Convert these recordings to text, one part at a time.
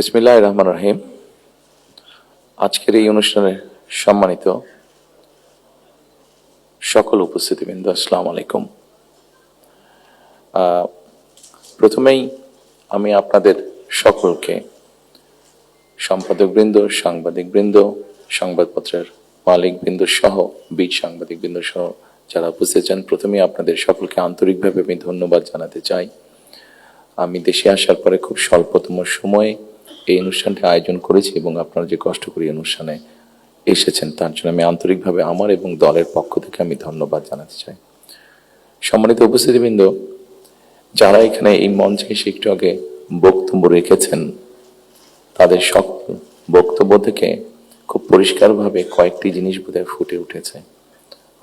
বিসমিল্লাহ রহমান রহিম আজকের এই অনুষ্ঠানে সম্মানিত সকল উপস্থিতিবৃন্দ, আসসালামু আলাইকুম। প্রথমেই আমি আপনাদের সকলকে সম্পাদকবৃন্দ, সাংবাদিকবৃন্দ, সংবাদপত্রের মালিকবৃন্দ সহ, বীর সাংবাদিকবৃন্দ সহ যারা উপস্থিত আছেন প্রথমেই আপনাদের সকলকে আন্তরিকভাবে আমি ধন্যবাদ জানাতে চাই। আমি দেশে আসার পরে খুব স্বল্পতম সময়ে এই অনুষ্ঠানটি আয়োজন করেছি এবং আপনারা যে কষ্ট করে অনুষ্ঠানে এসেছেন, তার জন্য আমি আন্তরিকভাবে আমার এবং দলের পক্ষ থেকে আমি ধন্যবাদ জানাতে চাই। সম্মানিত উপস্থিতিবৃন্দ, যারা এখানে এই মঞ্চে এসে একটু আগে বক্তব্য রেখেছেন, তাদের সকল বক্তব্য থেকে খুব পরিষ্কারভাবে কয়েকটি জিনিস বোধহয় ফুটে উঠেছে,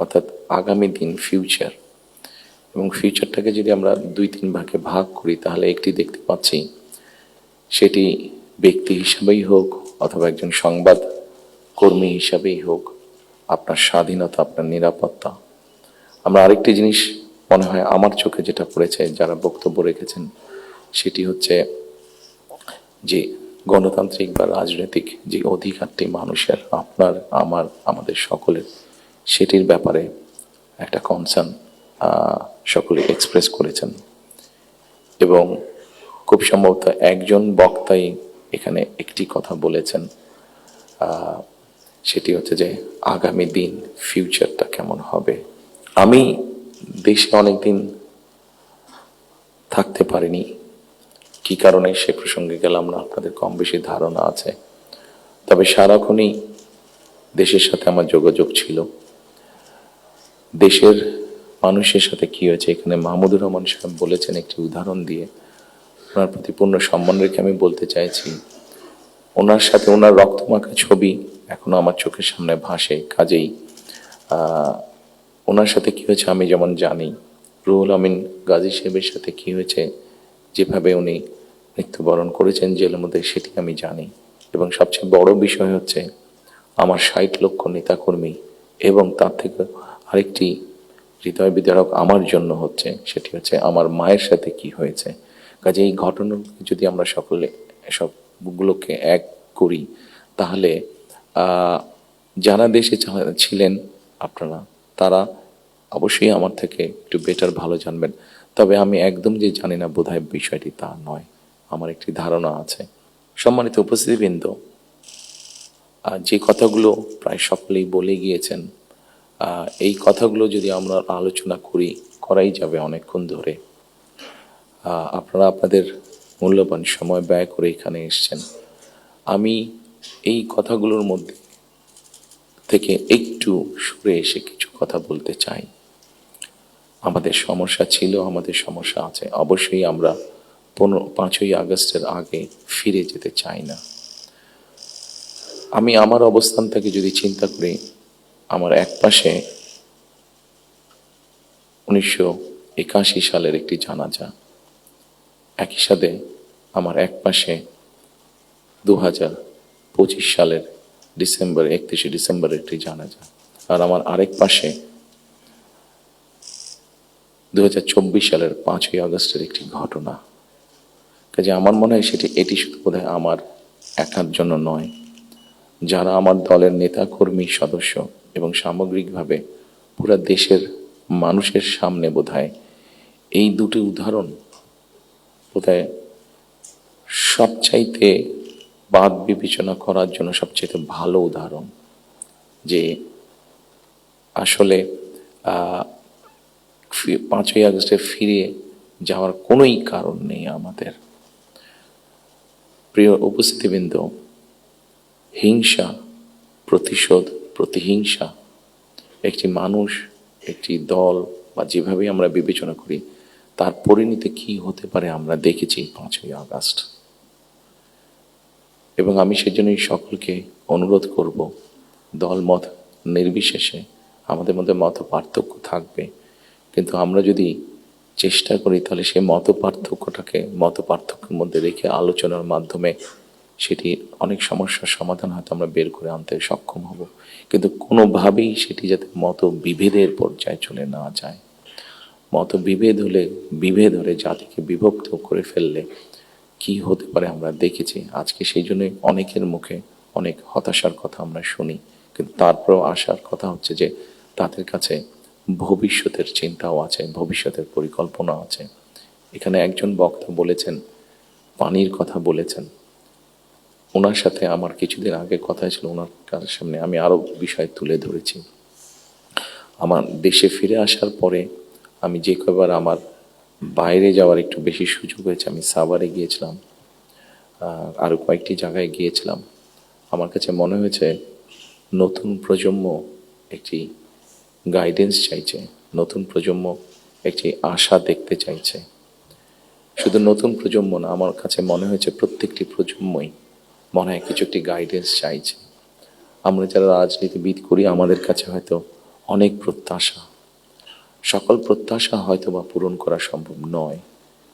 অর্থাৎ আগামী দিন ফিউচার এবং ফিউচারটাকে যদি আমরা দুই তিন ভাগে ভাগ করি, তাহলে একটি দেখতে পাচ্ছি, সেটি ব্যক্তি হিসাবেই হোক অথবা একজন সংবাদ কর্মী হিসাবেই হোক, আপনার স্বাধীনতা, আপনার নিরাপত্তা। আমরা আরেকটি জিনিস মনে হয় আমার চোখে যেটা পড়েছে, যারা বক্তব্য রেখেছেন, সেটি হচ্ছে যে গণতান্ত্রিক বা রাজনৈতিক যে অধিকারটি মানুষের, আপনার, আমার, আমাদের সকলের, সেটির ব্যাপারে একটা কনসার্ন সকলে এক্সপ্রেস করেছেন। এবং খুব সম্ভবত একজন বক্তাই এখানে একটি কথা বলেছেন সেটি হচ্ছে যে আগামী দিন ফিউচারটা কেমন হবে? আমি দেশে অনেকদিন থাকতে পারিনি। কি কারণে সে প্রসঙ্গে গেলাম না? আপনাদের কম বেশি ধারণা আছে। তবে সারাক্ষণই দেশের সাথে আমার যোগাযোগ ছিল। দেশের মানুষের সাথে কি হয়েছে? এখানে মাহমুদুর রহমান সাহেব বলেছেন একটি উদাহরণ দিয়ে। ওনার প্রতি পূর্ণ সম্মান রেখে আমি বলতে চাইছি। ওনার সাথে ওনার রক্তমাখা ছবি এখনও আমার চোখের সামনে ভাসে, কাজেই। ওনার সাথে কি হয়েছে আমি যেমন জানি। রুহুল আমিন গাজী সাহেবের সাথে কি হয়েছে, যেভাবে উনি মৃত্যুবরণ করেছেন জেলের মধ্যে সেটি আমি জানি। এবং সবচেয়ে বড় বিষয় হচ্ছে, আমার ষাট লক্ষ নেতাকর্মী এবং তার থেকে আরেকটি হৃদয় বিদারক আমার জন্য হচ্ছে, সেটি হচ্ছে আমার মায়ের সাথে কি হয়েছে। কাজে এই ঘটনা যদি আমরা সকলে সবগুলোকে এক করি, তাহলে যারা দেশে ছিলেন আপনারা, তারা অবশ্যই আমার থেকে একটু বেটার ভালো জানবেন। তবে আমি একদম যে জানি না বোধহয় বিষয়টি তা নয়। আমার একটি ধারণা আছে। সম্মানিত উপস্থিতিবৃন্দ যে কথাগুলো প্রায় সকলেই বলে গিয়েছেন এই কথাগুলো যদি আমরা আলোচনা করি, করাই যাবে অনেকক্ষণ ধরে। আপনারা আপনাদের মূল্যবান সময় ব্যয় করে এখানে এসেছেন। আমি এই কথাগুলোর মধ্যে থেকে একটু সরে এসে কিছু কথা বলতে চাই। আমাদের সমস্যা ছিল, আমাদের সমস্যা আছে। অবশ্যই আমরা পনেরো, পাঁচই আগস্টের আগে ফিরে যেতে চাই না। আমি আমার অবস্থান থেকে যদি চিন্তা করি, আমার এক পাশে উনিশশো একাশি সালের একটি জানাজা একই সাথে আমার এক পাশে দু হাজার পঁচিশ সালের ডিসেম্বর, একত্রিশে ডিসেম্বরের একটি জানাজা। আর আমার আরেক পাশে দু হাজার চব্বিশ সালের পাঁচই আগস্টের একটি ঘটনা। কাজে আমার মনে হয় সেটি, এটি শুধু বোধহয় আমার একার জন্য নয়। যারা আমার দলের নেতা কর্মী সদস্য এবং সামগ্রিকভাবে পুরো দেশের মানুষের সামনে বোধহয় এই দুটি উদাহরণ বোধহয় সবচাইতে বাদ বিবেচনা করার জন্য সবচাইতে ভালো উদাহরণ যে আসলে পাঁচই আগস্টে ফিরে যাওয়ার কোনোই কারণ নেই আমাদের। প্রিয় উপস্থিতিবৃন্দ, হিংসা, প্রতিশোধ, প্রতিহিংসা, একটি মানুষ, একটি দল বা যেভাবে আমরা বিবেচনা করি তার পরিণতি কি হতে পারে আমরা দেখেছি পাঁচই আগস্ট। এবং আমি সেজন্যই সকলকে অনুরোধ করব, দলমত নির্বিশেষে আমাদের মধ্যে মত পার্থক্য থাকবে। কিন্তু আমরা যদি চেষ্টা করি, তাহলে সেই মত পার্থক্যটাকে মত পার্থক্যের মধ্যে রেখে আলোচনার মাধ্যমে সেটি অনেক সমস্যার সমাধান হয়তো আমরা বের করে আনতে সক্ষম হব। কিন্তু কোনোভাবেই সেটি যাতে মত বিভেদের পর্যায়ে চলে না যায়। মত বিভেদ হলে বিভেদ হলে জাতিকে বিভক্ত করে ফেললে কি হতে পারে আমরা দেখেছি। আজকে সেই জন্যই অনেকের মুখে অনেক হতাশার কথা আমরা শুনি। কিন্তু তারপরেও আসার কথা হচ্ছে যে তাদের কাছে ভবিষ্যতের চিন্তাও আছে, ভবিষ্যতের পরিকল্পনা আছে। এখানে একজন বক্তা বলেছেন, পানির কথা বলেছেন। ওনার সাথে আমার কিছুদিন আগে কথা ছিল, ওনার সামনে আমি আরও বিষয় তুলে ধরেছি। আমার দেশে ফিরে আসার পরে আমি যে কবার আমার বাইরে যাওয়ার একটু বেশি সুযোগ হয়েছে, আমি সাভারে গিয়েছিলাম আরও কয়েকটি জায়গায় গিয়েছিলাম। আমার কাছে মনে হয়েছে নতুন প্রজন্ম একটি গাইডেন্স চাইছে, নতুন প্রজন্ম একটি আশা দেখতে চাইছে। শুধু নতুন প্রজন্ম না, আমার কাছে মনে হয়েছে প্রত্যেকটি প্রজন্মই মনে হয় কিছু একটি গাইডেন্স চাইছে। আমরা যারা রাজনীতিবিদ করি, আমাদের কাছে হয়তো অনেক প্রত্যাশা। সকল প্রত্যাশা হয়তো বা পূরণ করা সম্ভব নয়।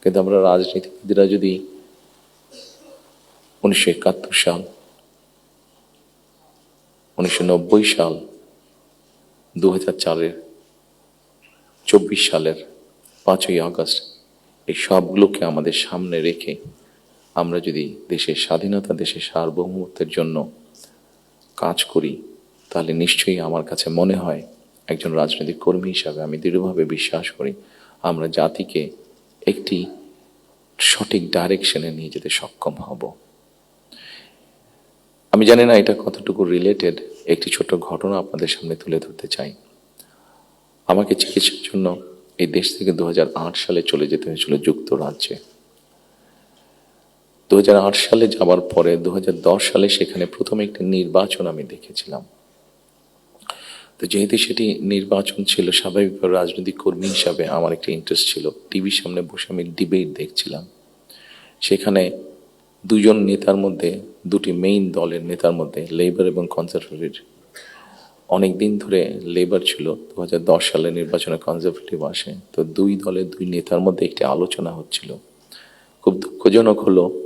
কিন্তু আমরা রাজনীতিবিদরা যদি উনিশশো একাত্তর সাল, উনিশশো নব্বই সাল দু হাজার চারের চব্বিশ সালের পাঁচই আগস্ট এই সবগুলোকে আমাদের সামনে রেখে আমরা যদি দেশের স্বাধীনতা, দেশের সার্বভৌমত্বের জন্য কাজ করি, তাহলে নিশ্চয়ই আমার কাছে মনে হয় একজন রাজনৈতিক কর্মী হিসাবে আমি দৃঢ়ভাবে বিশ্বাস করি, আমরা জাতিকে একটি সঠিক ডাইরেকশনে নিয়ে যেতে সক্ষম হব। আমি জানি না এটা কতটুকু রিলেটেড একটি ছোট ঘটনা আপনাদের সামনে তুলে ধরতে চাই। আমাকে চিকিৎসার জন্য এই দেশ থেকে দু হাজার আট সালে চলে যেতে হয়েছিল যুক্তরাজ্যে। দু হাজার আট সালে যাবার পরে দু হাজার দশ সালে সেখানে প্রথম একটি নির্বাচন আমি দেখেছিলাম। তো যেহেতু সেটি নির্বাচন ছিল, স্বাভাবিকভাবে রাজনৈতিক কর্মী হিসাবে আমার একটা ইন্টারেস্ট ছিল। টিভির সামনে বসে আমি ডিবেট দেখছিলাম। সেখানে দুজন নেতার মধ্যে, দুটি মেইন দলের নেতার মধ্যে লেবার এবং কনজারভেটিভ অনেক দিন ধরে লেবার ছিল। দু হাজার দশ সালে নির্বাচনে কনজারভেটিভ আসে। তো দুই দলের দুই নেতার মধ্যে একটি আলোচনা হচ্ছিল। খুব দুঃখজনক হলো,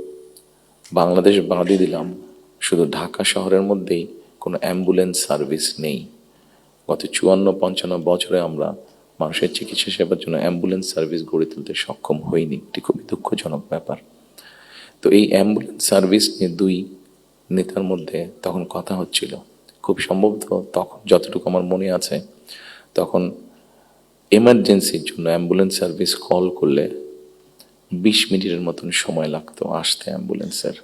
বাংলাদেশ বাদই দিলাম। শুধু ঢাকা শহরের মধ্যেই কোনো অ্যাম্বুলেন্স সার্ভিস নেই। গত চুয়ান্ন, পঞ্চান্ন বছরে আমরা মানুষের চিকিৎসা সেবার জন্য অ্যাম্বুলেন্স সার্ভিস গড়ে তুলতে সক্ষম হইনি। এটি খুবই দুঃখজনক ব্যাপার। তো এই অ্যাম্বুলেন্স সার্ভিস নিয়ে দুই নেতার মধ্যে তখন কথা হচ্ছিল। খুব সম্ভবত তখন যতটুকু আমার মনে আছে, তখন এমার্জেন্সির জন্য অ্যাম্বুলেন্স সার্ভিস কল করলে বিশ মিনিটের মতন সময় লাগতো আসতে অ্যাম্বুলেন্সের।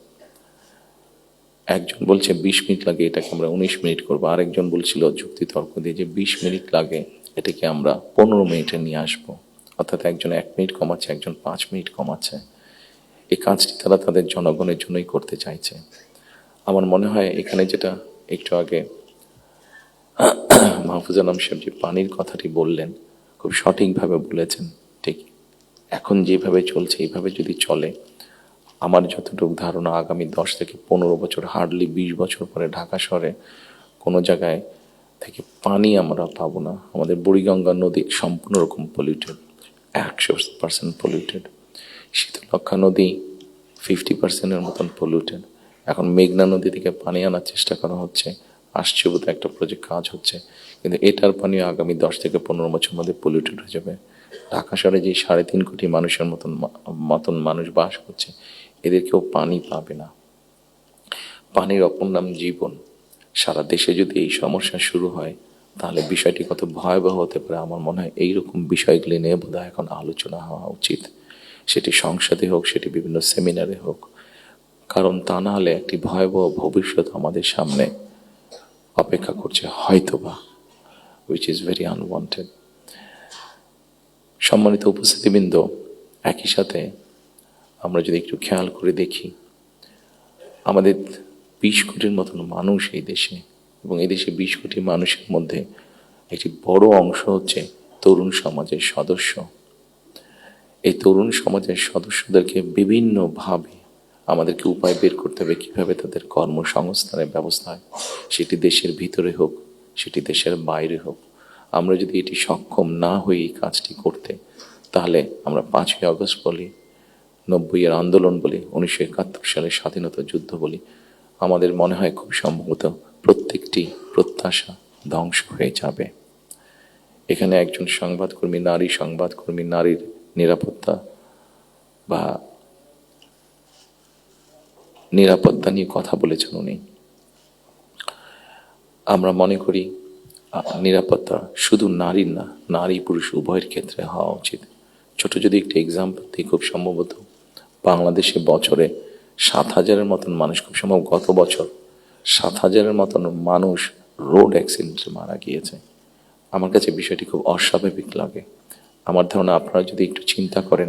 একজন বলছে, বিশ মিনিট লাগে এটাকে আমরা উনিশ মিনিট করব। আরেকজন বলছিল যুক্তি তর্ক দিয়ে যে বিশ মিনিট লাগে এটাকে আমরা পনেরো মিনিটে নিয়ে আসব। অর্থাৎ একজন এক মিনিট কমাচ্ছে, একজন পাঁচ মিনিট কমাচ্ছে। এই কাজটি তারা তাদের জনগণের জন্যই করতে চাইছে। আমার মনে হয় এখানে যেটা একটু আগে মাহফুজ আলম সাহেব যে পানির কথাটি বললেন, খুব সঠিকভাবে বলেছেন, ঠিক। এখন যেভাবে চলছে, এইভাবে যদি চলে আমার যতটুকু ধারণা, আগামী দশ থেকে পনেরো বছর হার্ডলি বিশ বছর পরে ঢাকা শহরে কোনো জায়গায় থেকে পানি আমরা পাবো না। আমাদের বুড়িগঙ্গা নদী সম্পূর্ণ রকম পলিউটেড একশো পার্সেন্ট পলিউটেড শীতলক্ষা নদী ফিফটি পার্সেন্টের মতন পলিউটেড এখন মেঘনা নদী থেকে পানি আনার চেষ্টা করা হচ্ছে আসছে বোধহয় একটা প্রজেক্ট কাজ হচ্ছে। কিন্তু এটার পানিও আগামী দশ থেকে পনেরো বছর মধ্যে পলিউটেড হয়ে যাবে। ঢাকা শহরে যে সাড়ে তিন কোটি মানুষের মতন মতন মানুষ বাস করছে এদের কেউ পানি পাবে না। পানির অপর নাম জীবন। সারা দেশে যদি এই সমস্যা শুরু হয়, তাহলে বিষয়টি কত ভয়াবহ হতে পারে আমার মনে হয় এইরকম বিষয়গুলি নিয়ে বোধহয় এখন আলোচনা হওয়া উচিত। সেটি সংসদে হোক, সেটি বিভিন্ন সেমিনারে হোক। কারণ তা না হলে একটি ভয়াবহ ভবিষ্যৎ আমাদের সামনে অপেক্ষা করছে হয়তোবা উইচ ইজ ভেরি আনওয়ান্টেড সম্মানিত উপস্থিতিবৃন্দ, একই সাথে আমরা যদি একটু খেয়াল করে দেখি, আমাদের বিশ কোটির মতন মানুষ এই দেশে এবং এই দেশে বিশ কোটি মানুষের মধ্যে একটি বড় অংশ হচ্ছে তরুণ সমাজের সদস্য। এই তরুণ সমাজের সদস্যদেরকে বিভিন্নভাবে আমাদেরকে উপায় বের করতে হবে, কীভাবে তাদের কর্মসংস্থানের ব্যবস্থা হয়। সেটি দেশের ভিতরে হোক, সেটি দেশের বাইরে হোক। আমরা যদি এটি সক্ষম না হই এই কাজটি করতে, তাহলে আমরা পাঁচই আগস্ট বলি নব্বইয়ের আন্দোলন বলি, উনিশশো একাত্তর সালের স্বাধীনতা যুদ্ধ বলি, আমাদের মনে হয় খুব সম্ভবত প্রত্যেকটি প্রত্যাশা ধ্বংস হয়ে যাবে। এখানে একজন সংবাদকর্মী, নারী সংবাদকর্মী, নারীর নিরাপত্তা বা নিরাপত্তা নিয়ে কথা বলেছেন উনি। আমরা মনে করি নিরাপত্তা শুধু নারীর না নারী পুরুষ উভয়ের ক্ষেত্রে হওয়া উচিত। ছোট যদি একটি এক্সাম্পল দিই, খুব সম্ভবত বাংলাদেশে বছরে সাত হাজারের মতন মানুষ, খুব সম্ভব গত বছর সাত হাজারের মতন মানুষ রোড অ্যাক্সিডেন্টে মারা গিয়েছে। আমার কাছে বিষয়টি খুব অস্বাভাবিক লাগে। আমার ধারণা আপনারা যদি একটু চিন্তা করেন